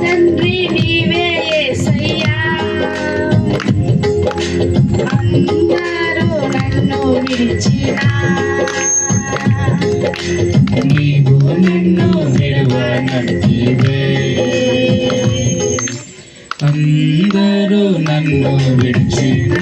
తండ్రి నీవే యేసయ్యా అందరూ నన్ను విడిచినా. నీవు నన్ను అందరూ నన్ను విడిచిన.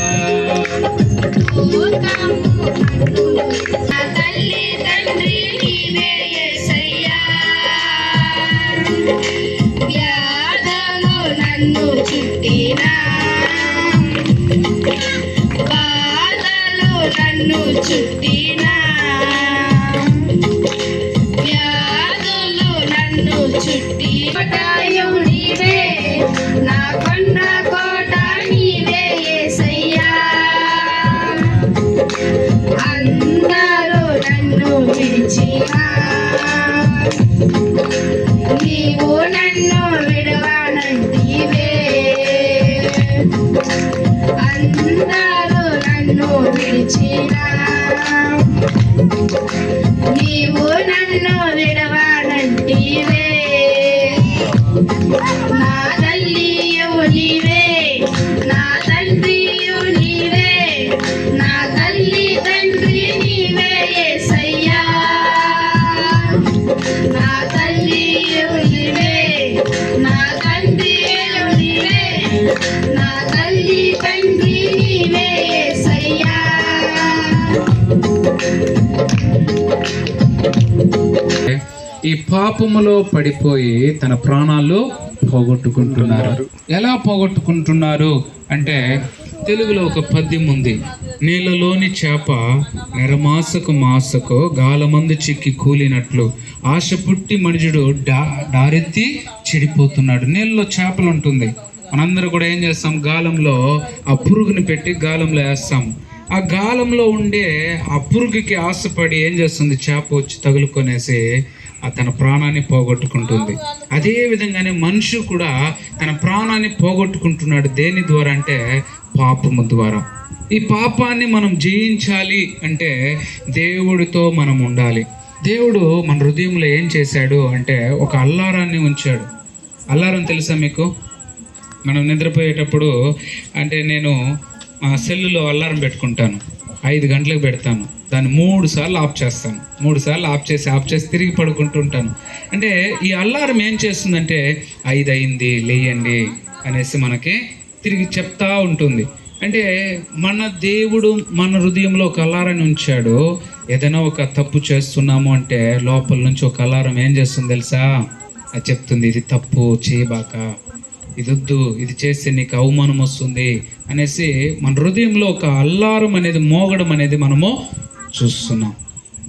నా పాపములో పడిపోయి తన ప్రాణాలు పోగొట్టుకుంటున్నారు. ఎలా పోగొట్టుకుంటున్నారు? అంటే తెలుగులో ఒక పద్యం ఉంది. నీళ్ళలోని చేప నెరమాసకు మాసకు గాలమందు చిక్కి కూలినట్లు ఆశ పుట్టి మనుషుడు డా దారెత్తి చెడిపోతున్నాడు. నీళ్ళలో చేపలు ఉంటుంది. మనందరూ కూడా ఏం చేస్తాం? గాలంలో ఆ పురుగుని పెట్టి గాలంలో వేస్తాం. ఆ గాలంలో ఉండే ఆ పురుగుకి ఆశపడి ఏం చేస్తుంది? చేప వచ్చి తగులుకొనేసి తన ప్రాణాన్ని పోగొట్టుకుంటుంది. అదే విధంగానే మనిషి కూడా తన ప్రాణాన్ని పోగొట్టుకుంటున్నాడు. దేని ద్వారా అంటే పాపము ద్వారా. ఈ పాపాన్ని మనం జయించాలి అంటే దేవుడితో మనం ఉండాలి. దేవుడు మన హృదయంలో ఏం చేశాడు అంటే ఒక అల్లారాన్ని ఉంచాడు. అల్లారం తెలుసా మీకు? మనం నిద్రపోయేటప్పుడు అంటే నేను ఆ సెల్లులో అల్లారం పెట్టుకుంటాను. ఐదు గంటలకు పెడతాను. దాన్ని మూడు సార్లు ఆఫ్ చేస్తాను. మూడు సార్లు ఆఫ్ చేసి ఆఫ్ చేసి తిరిగి పడుకుంటుంటాను. అంటే ఈ అల్లారం ఏం చేస్తుందంటే ఐదు అయింది లేయండి అనేసి మనకి తిరిగి చెప్తా ఉంటుంది. అంటే మన దేవుడు మన హృదయంలో ఒక అలారాన్ని ఉంచాడు. ఏదైనా ఒక తప్పు చేస్తున్నాము అంటే లోపల నుంచి ఒక అలారం ఏం చేస్తుంది తెలుసా? అది చెప్తుంది ఇది తప్పు చేయబాక. ఇది వద్దు ఇది చేస్తే నీకు అవమానం వస్తుంది అనేసి మన హృదయంలో ఒక అల్లారం అనేది మోగడం అనేది మనము చూస్తున్నాం.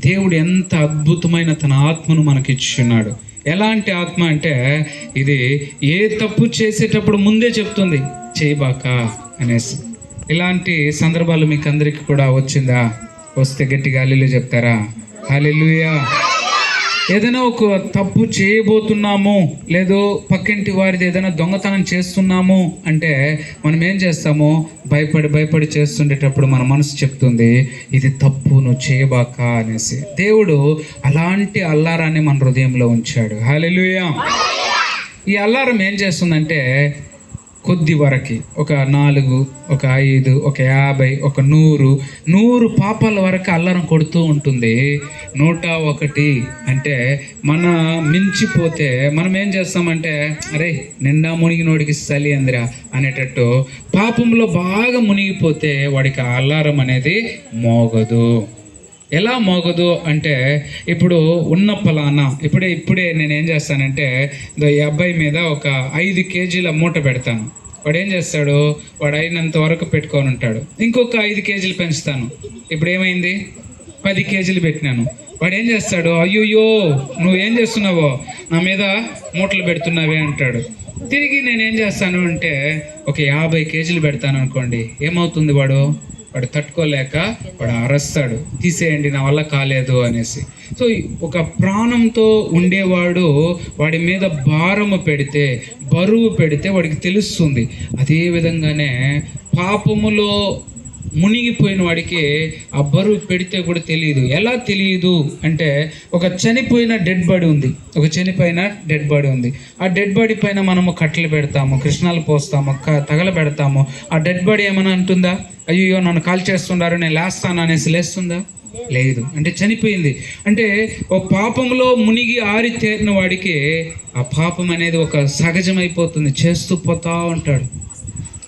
దేవుడు ఎంత అద్భుతమైన తన ఆత్మను మనకిచ్చున్నాడు. ఎలాంటి ఆత్మ అంటే ఇది ఏ తప్పు చేసేటప్పుడు ముందే చెప్తుంది చేయబాక అనేసి. ఇలాంటి సందర్భాలు మీకు అందరికీ కూడా వచ్చిందా? వస్తే గట్టిగా అల్లిలు చెప్తారా? హాలెలుయా ఏదైనా ఒక తప్పు చేయబోతున్నాము లేదో పక్కింటి వారిది ఏదైనా దొంగతనం చేస్తున్నాము అంటే మనం ఏం చేస్తాము? భయపడి భయపడి చేస్తుండేటప్పుడు మన మనసు చెప్తుంది ఇది తప్పు నువ్వు చేయబాక అనేసి. దేవుడు అలాంటి అల్లారాన్ని మన హృదయంలో ఉంచాడు. హాలెలుయా ఈ అల్లారం ఏం చేస్తుందంటే కొద్ది వరకు ఒక నాలుగు ఒక ఐదు ఒక యాభై ఒక నూరు నూరు పాపాల వరకు అల్లారం కొడుతూ ఉంటుంది. నూట ఒకటి అంటే మన మించిపోతే మనం ఏం చేస్తామంటే అరే నిండా మునిగినోడికి చలి అందిరా అనేటట్టు పాపంలో బాగా మునిగిపోతే వాడికి అల్లారం అనేది మోగదు. ఎలా మోగదు అంటే ఇప్పుడు ఉన్న ఫలానా ఇప్పుడే ఇప్పుడే నేను ఏం చేస్తానంటే ఈ అబ్బాయి మీద ఒక ఐదు కేజీల మూట పెడతాను. వాడు ఏం చేస్తాడు? వాడు అయినంత వరకు పెట్టుకొని ఉంటాడు. ఇంకొక ఐదు కేజీలు పెంచుతాను. ఇప్పుడు ఏమైంది? పది కేజీలు పెట్టినాను. వాడు ఏం చేస్తాడు? అయ్యోయ్యో నువ్వు ఏం చేస్తున్నావో? నా మీద మూటలు పెడుతున్నావే అంటాడు. తిరిగి నేనేం చేస్తాను అంటే ఒక యాభై కేజీలు పెడతాను అనుకోండి. ఏమవుతుంది వాడు? వాడు తట్టుకోలేక వాడు అరస్తాడు తీసేయండి నా వల్ల కాలేదు అనేసి. సో ఒక ప్రాణంతో ఉండేవాడు వాడి మీద భారము పెడితే బరువు పెడితే వాడికి తెలుస్తుంది. అదే విధంగానే పాపములో మునిగిపోయిన వాడికి ఆ బరువు పెడితే కూడా తెలియదు. ఎలా తెలియదు అంటే ఒక చనిపోయిన డెడ్ బాడీ ఉంది. ఒక చనిపోయిన డెడ్ బాడీ ఉంది. ఆ డెడ్ బాడీ పైన మనము కట్టెలు పెడతాము కృష్ణాలు పోస్తాము క- తగల పెడతాము. ఆ డెడ్ బాడీ ఏమైనా అంటుందా? అయ్యో నన్ను కాల్ చేస్తున్నారు నేను లేస్తాను అనేసి లేస్తుందా? లేదు. అంటే చనిపోయింది. అంటే ఓ పాపంలో మునిగి ఆరి తేరిన వాడికి ఆ పాపం అనేది ఒక సహజమైపోతుంది. చేస్తూ పోతా ఉంటాడు.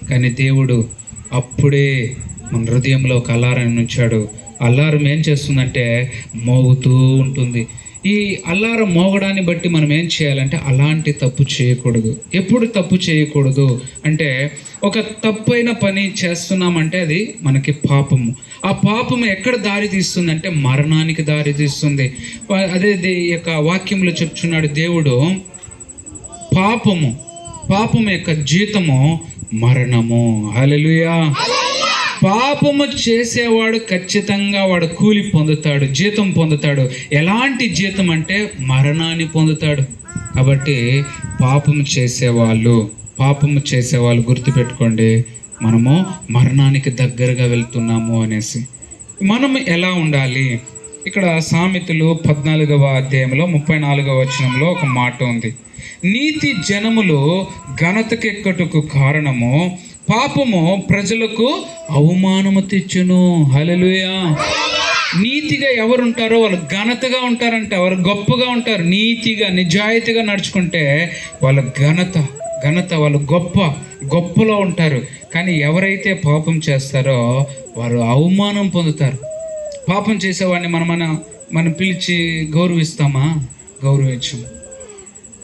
కానీ దేవుడు అప్పుడే మన హృదయంలో ఒక అల్లారం ఉంచాడు. అల్లారం ఏం చేస్తుందంటే మోగుతూ ఉంటుంది. ఈ అల్లారం మోగడాన్ని బట్టి మనం ఏం చేయాలంటే అలాంటి తప్పు చేయకూడదు. ఎప్పుడు తప్పు చేయకూడదు? అంటే ఒక తప్పైన పని చేస్తున్నామంటే అది మనకి పాపము. ఆ పాపము ఎక్కడ దారి తీస్తుందంటే మరణానికి దారి తీస్తుంది. అదే దే- యొక్క వాక్యంలో చెప్తున్నాడు దేవుడు పాపము పాపము యొక్క జీతము మరణము. హల్లెలూయా. పాపము చేసేవాడు ఖచ్చితంగా వాడు కూలి పొందుతాడు జీతం పొందుతాడు. ఎలాంటి జీతం అంటే మరణాన్ని పొందుతాడు. కాబట్టి పాపము చేసేవాళ్ళు పాపము చేసేవాళ్ళు గుర్తుపెట్టుకోండి మనము మరణానికి దగ్గరగా వెళ్తున్నాము అనేసి. మనం ఎలా ఉండాలి? ఇక్కడ సామెతలు పద్నాలుగవ అధ్యాయంలో ముప్పై నాలుగవ వచనంలో ఒక మాట ఉంది. నీతి జనములు ఘనతకెక్కటకు కారణము పాపము ప్రజలకు అవమానము తెచ్చును. హలలుయా నీతిగా ఎవరు ఉంటారో వాళ్ళు ఘనతగా ఉంటారంట. వారు గొప్పగా ఉంటారు. నీతిగా నిజాయితీగా నడుచుకుంటే వాళ్ళ ఘనత ఘనత వాళ్ళు గొప్ప గొప్పలో ఉంటారు. కానీ ఎవరైతే పాపం చేస్తారో వారు అవమానం పొందుతారు. పాపం చేసేవాడిని మనం మన మనం పిలిచి గౌరవిస్తామా? గౌరవించము.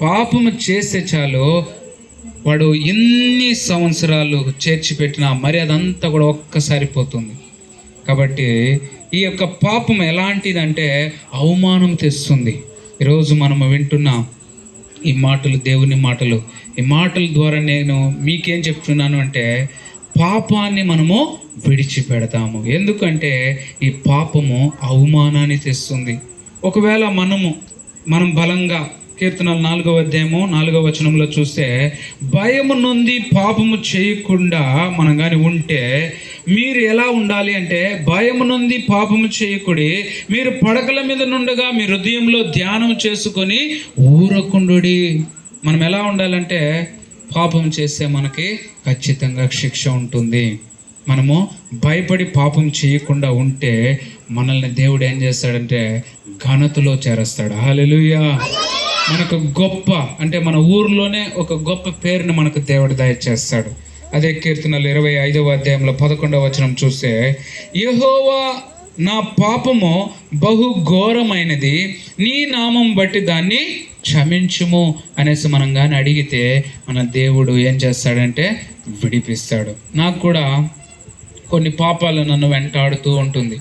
పాపము చేస్తే చాలు వాడు ఎన్ని సంవత్సరాలు చేర్చి పెట్టినా మరి అదంతా కూడా ఒక్కసారి పోతుంది. కాబట్టి ఈ యొక్క పాపం ఎలాంటిదంటే అవమానం తెస్తుంది. ఈరోజు మనం వింటున్న ఈ మాటలు దేవుని మాటలు. ఈ మాటల ద్వారా నేను మీకేం చెప్తున్నాను అంటే పాపాన్ని మనము విడిచిపెడతాము. ఎందుకంటే ఈ పాపము అవమానాన్ని తెస్తుంది. ఒకవేళ మనము మనం బలంగా కీర్తనలు నాలుగవ అధ్యాయము నాలుగవ వచనంలో చూస్తే భయము నుండి పాపము చేయకుండా మనం కానీ ఉంటే మీరు ఎలా ఉండాలి అంటే భయము నుండి పాపము చేయకుడి మీరు పడకల మీద నుండగా మీ హృదయంలో ధ్యానం చేసుకొని ఊరకుండుడి. మనం ఎలా ఉండాలంటే పాపం చేస్తే మనకి ఖచ్చితంగా శిక్ష ఉంటుంది. మనము భయపడి పాపం చేయకుండా ఉంటే మనల్ని దేవుడు ఏం చేస్తాడంటే ఘనతలో చేరస్తాడు. హల్లెలూయా. మనకు గొప్ప అంటే మన ఊర్లోనే ఒక గొప్ప పేరుని మనకు దేవుడు దయచేస్తాడు. అదే కీర్తనలు ఇరవై ఐదవ అధ్యాయంలో పదకొండవ వచనం చూస్తే యహోవా నా పాపము బహు ఘోరమైనది నీ నామం బట్టి దాన్ని క్షమించుము అనేసి మనం కానీ అడిగితే మన దేవుడు ఏం చేస్తాడంటే విడిపిస్తాడు. నాకు కూడా కొన్ని పాపాలు నన్ను వెంటాడుతూ ఉంటుంది.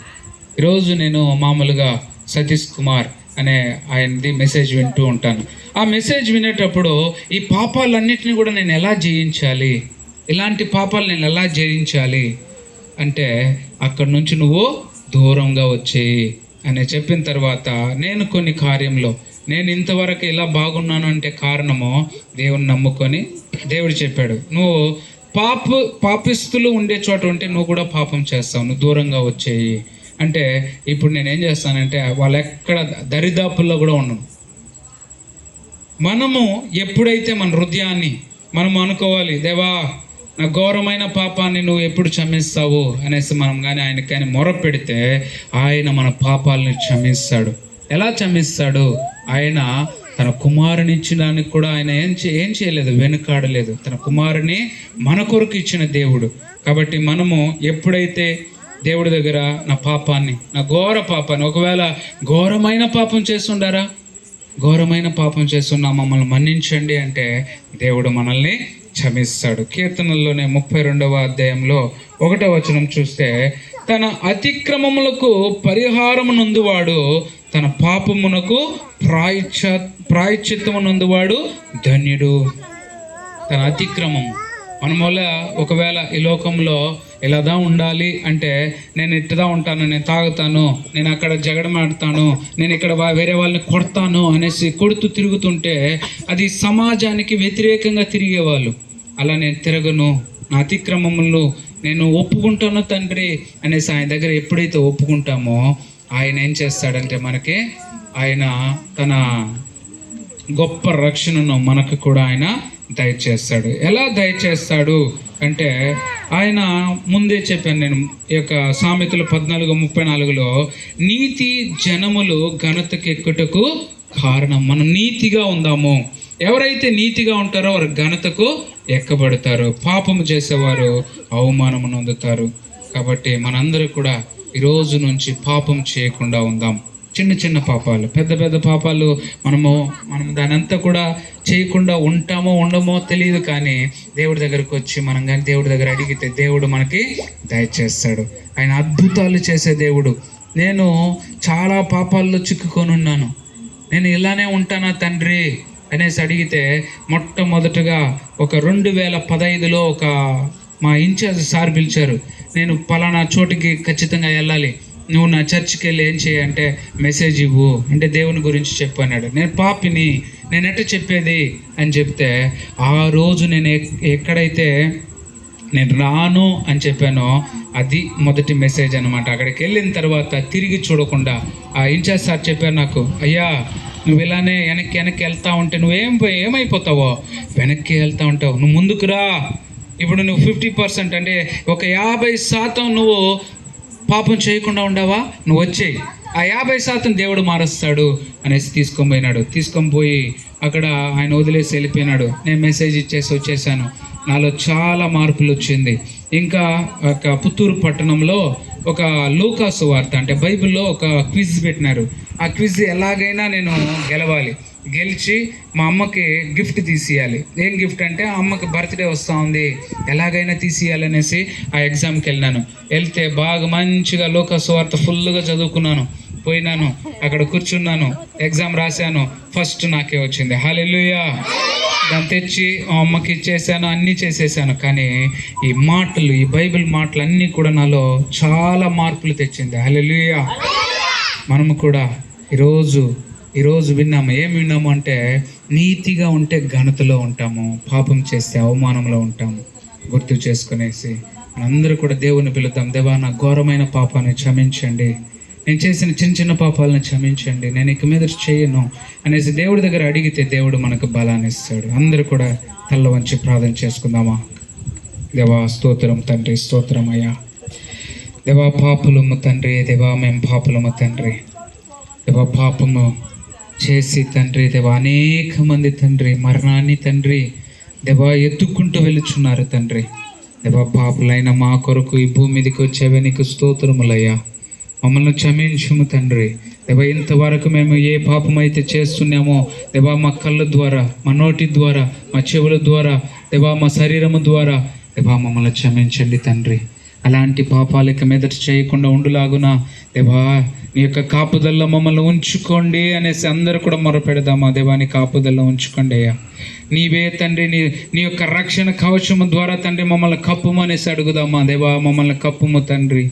ఈరోజు నేను మామూలుగా సతీష్ కుమార్ అనే ఆయనది మెసేజ్ వింటూ ఉంటాను. ఆ మెసేజ్ వినేటప్పుడు ఈ పాపాలన్నిటిని కూడా నేను ఎలా జయించాలి? ఇలాంటి పాపాలు నేను ఎలా జయించాలి? అంటే అక్కడ నుంచి నువ్వు దూరంగా వచ్చేయి అని చెప్పిన తర్వాత నేను కొన్ని కార్యంలో నేను ఇంతవరకు ఇలా బాగున్నాను అంటే కారణము దేవుని నమ్ముకొని దేవుడు చెప్పాడు నువ్వు పాప పాపిస్తులు ఉండే చోట ఉంటే నువ్వు కూడా పాపం చేస్తావు నువ్వు దూరంగా వచ్చేయి. అంటే ఇప్పుడు నేను ఏం చేస్తానంటే వాళ్ళు ఎక్కడ దరిదాపుల్లో కూడా ఉండను. మనము ఎప్పుడైతే మన హృదయాన్ని మనం అనుకోవాలి దేవా నా ఘోరమైన పాపాన్ని నువ్వు ఎప్పుడు క్షమిస్తావు? అనేసి మనం కానీ ఆయన కానీ మొర పెడితే ఆయన మన పాపాలని క్షమిస్తాడు. ఎలా క్షమిస్తాడు? ఆయన తన కుమారుని ఇచ్చడానికి కూడా ఆయన ఏం చే ఏం చేయలేదు వెనుకాడలేదు. తన కుమారుని మన కొరకు ఇచ్చిన దేవుడు. కాబట్టి మనము ఎప్పుడైతే దేవుడి దగ్గర నా పాపాన్ని నా ఘోర పాపాన్ని ఒకవేళ ఘోరమైన పాపం చేస్తుండారా? ఘోరమైన పాపం చేస్తున్నా మమ్మల్ని మన్నించండి అంటే దేవుడు మనల్ని క్షమిస్తాడు. కీర్తనల్లోనే ముప్పై రెండవ అధ్యాయంలో ఒకటో వచనం చూస్తే తన అతిక్రమములకు పరిహారమునందువాడు తన పాపమునకు ప్రాయశ్చ ప్రాయచిత్తమునందువాడు ధన్యుడు. తన అతిక్రమం. మనం వల్ల ఒకవేళ ఈ లోకంలో ఇలాదా ఉండాలి అంటే నేను ఇట్టుదా ఉంటాను నేను తాగుతాను నేను అక్కడ జగడమాడతాను నేను ఇక్కడ వా- వేరే వాళ్ళని కొడతాను అనేసి కొడుతూ తిరుగుతుంటే అది సమాజానికి వ్యతిరేకంగా తిరిగేవాళ్ళు. అలా నేను తిరగను నా అతిక్రమములు నేను ఒప్పుకుంటాను తండ్రి అనేసి ఆయన దగ్గర ఎప్పుడైతే ఒప్పుకుంటామో ఆయన ఏం చేస్తాడంటే మనకి ఆయన తన గొప్ప రక్షణను మనకు కూడా ఆయన దయచేస్తాడు. ఎలా దయచేస్తాడు అంటే ఆయన ముందే చెప్పాను నేను ఈ యొక్క సామెతలు పద్నాలుగు ముప్పై నాలుగులో నీతి జనములు ఘనతకెక్కుటకు కారణం. మనం నీతిగా ఉందాము. ఎవరైతే నీతిగా ఉంటారో వారు ఘనతకు ఎక్కబడతారు? పాపము చేసేవారు అవమానము కాబట్టి మనందరూ కూడా ఈ రోజు నుంచి పాపం చేయకుండా ఉందాం. చిన్న చిన్న పాపాలు పెద్ద పెద్ద పాపాలు మనము మనం దానంతా కూడా చేయకుండా ఉంటామో ఉండమో తెలియదు కానీ దేవుడి దగ్గరకు వచ్చి మనం కానీ దేవుడి దగ్గర అడిగితే దేవుడు మనకి దయచేస్తాడు. ఆయన అద్భుతాలు చేసే దేవుడు. నేను చాలా పాపాల్లో చిక్కుకొని ఉన్నాను. నేను ఇలానే ఉంటానా తండ్రి? అనేసి అడిగితే మొట్టమొదటగా ఒక రెండు వేల పదహైదులో ఒక మా ఇన్ఛార్జ్ సార్ పిలిచారు. నేను పలానా చోటికి ఖచ్చితంగా వెళ్ళాలి. నువ్వు నా చర్చ్కి వెళ్ళి ఏం చేయంటే మెసేజ్ ఇవ్వు. అంటే దేవుని గురించి చెప్పు అన్నాడు. నేను పాపిని నేను ఎట్ట చెప్పేది? అని చెప్తే ఆ రోజు నేను ఎక్కడైతే నేను రాను అని చెప్పానో అది మొదటి మెసేజ్ అనమాట అక్కడికి వెళ్ళిన తర్వాత తిరిగి చూడకుండా ఆ ఇన్ఛార్జ్ సార్ చెప్పారు నాకు? అయ్యా నువ్వు ఇలానే వెనక్కి వెనక్కి వెళ్తా ఉంటే నువ్వేం పోయి- ఏమైపోతావో? వెనక్కి వెళ్తా ఉంటావు. నువ్వు ముందుకు రా. ఇప్పుడు నువ్వు ఫిఫ్టీ పర్సెంట్ అంటే ఒక యాభై శాతం నువ్వు పాపం చేయకుండా ఉండవా? నువ్వు వచ్చేయి ఆ యాభై శాతం దేవుడు మారుస్తాడు అనేసి తీసుకొని పోయినాడు. తీసుకొని పోయి అక్కడ ఆయన వదిలేసి వెళ్ళిపోయినాడు. నేను మెసేజ్ ఇచ్చేసి వచ్చేసాను. నాలో చాలా మార్పులు వచ్చింది. ఇంకా ఒక పుత్తూరు పట్టణంలో ఒక లూకాసు వార్త అంటే బైబిల్లో ఒక క్విజ్ పెట్టినారు. ఆ క్విజ్ ఎలాగైనా నేను గెలవాలి. గెలిచి మా అమ్మకి గిఫ్ట్ తీసియాలి. ఏం గిఫ్ట్ అంటే ఆ అమ్మకి బర్త్డే వస్తూ ఉంది. ఎలాగైనా తీసియాలి ఆ ఎగ్జామ్కి వెళ్ళినాను. వెళ్తే బాగా మంచిగా లోక సువార్త ఫుల్గా చదువుకున్నాను. పోయినాను అక్కడ కూర్చున్నాను ఎగ్జామ్ రాశాను ఫస్ట్ నాకే వచ్చింది. హాలెలుయా దాన్ని తెచ్చి మా అమ్మకి ఇచ్చేసాను అన్నీ చేసేసాను. కానీ ఈ మాటలు ఈ బైబిల్ మాటలు అన్నీ కూడా నాలో చాలా మార్పులు తెచ్చింది. హలెలుయా మనము కూడా ఈరోజు ఈరోజు విన్నాము. ఏం విన్నాము అంటే నీతిగా ఉంటే ఘనతలో ఉంటాము పాపం చేస్తే అవమానంలో ఉంటాము. గుర్తు చేసుకునేసి మనందరూ కూడా దేవుని పిలుద్దాం. దేవా నా ఘోరమైన పాపాన్ని క్షమించండి. నేను చేసిన చిన్న చిన్న పాపాలను క్షమించండి. నేను ఇక మీద చేయను. అనేసి దేవుడి దగ్గర అడిగితే దేవుడు మనకు బలాన్ని ఇస్తాడు. అందరూ కూడా తల్ల వంచి ప్రార్థన చేసుకుందామా? దేవా స్తోత్రం తండ్రి స్తోత్రం అయ్యా. దేవా పాపులము తండ్రి దేవా మేము పాపులము తండ్రి. దేవా పాపము చేసి తండ్రి దేవా అనేక మంది తండ్రి మరణాన్ని తండ్రి దేవా ఎత్తుక్కుంటూ వెళుచున్నారు తండ్రి. దేవా పాపులైన మా కొరకు ఈ భూమి మీదకి వచ్చేవే నీకు స్తోత్రములయ్యా. మమ్మల్ని క్షమించుము తండ్రి. దేవ ఇంతవరకు మేము ఏ పాపం అయితే చేస్తున్నామో దేవా మా కళ్ళ ద్వారా మా నోటి ద్వారా మా చెవుల ద్వారా దేవా మా శరీరము ద్వారా దేవా మమ్మల్ని క్షమించండి తండ్రి. అలాంటి పాపాలు ఇక మీదట చేయకుండా ఉండులాగున దేవా నీ యొక్క కాపుదల్లో మమ్మల్ని ఉంచుకోండి అనేసి అందరూ కూడా మొరపెడదామా దేవా నీ కాపుదల్లో ఉంచుకోండి అయ్యా. నీవే తండ్రి నీ నీ యొక్క రక్షణ కవచము ద్వారా తండ్రి మమ్మల్ని కప్పుము అనేసి అడుగుదామా దేవా మమ్మల్ని కప్పుము తండ్రి.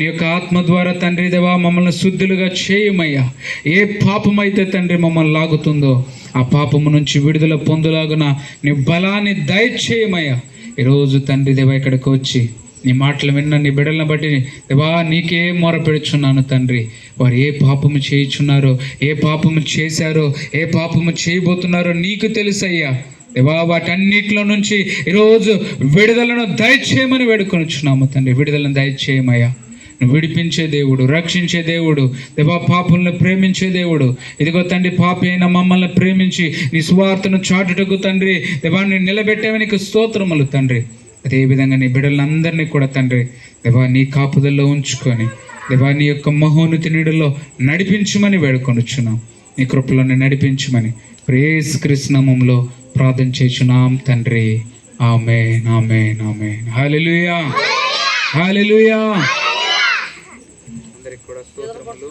నీ యొక్క ఆత్మ ద్వారా తండ్రి దేవా మమ్మల్ని శుద్ధులుగా చేయమయ్యా. ఏ పాపమైతే తండ్రి మమ్మల్ని లాగుతుందో ఆ పాపము నుంచి విడుదల పొందులాగున నీ బలాన్ని దయచేయమయ్యా. ఈరోజు తండ్రి దేవా ఇక్కడికి వచ్చి నీ మాటలు విన్న నీ బిడ్డలను బట్టి దేవా నీకే మొర పెడుచున్నాను తండ్రి. వారు ఏ పాపము చేయుచున్నారో ఏ పాపము చేశారో ఏ పాపము చేయబోతున్నారో నీకు తెలుసయ్యా. దేవా వాటన్నిటిలో నుంచి ఈరోజు విడుదలను దయచేయమని వేడుకొనిచున్నాము తండ్రి. విడుదలను దయచేయమయ్యా. నువ్వు విడిపించే దేవుడు రక్షించే దేవుడు దేవా పాపులను ప్రేమించే దేవుడు. ఇదిగో తండ్రి పాపి అయిన మమ్మల్ని ప్రేమించి నీ సువార్తను చాటుటకు తండ్రి దేవా నేను నీకు స్తోత్రములు తండ్రి. అదేవిధంగా నీ బిడ్డలందరినీ కూడా తండ్రి దేవా నీ కాపుదల్లో ఉంచుకొని దేవా నీ యొక్క మహోన్నతి నీడలో నడిపించమని వేడుకొనుచున్నాం. నీ కృపలను నడిపించమని ప్రేస్ కృష్ణమంలో ప్రార్థన చేచున్నాం తండ్రి. ఆమె నామే నామే హాలెలుయా హాలెలుయా స్తోత్రములు.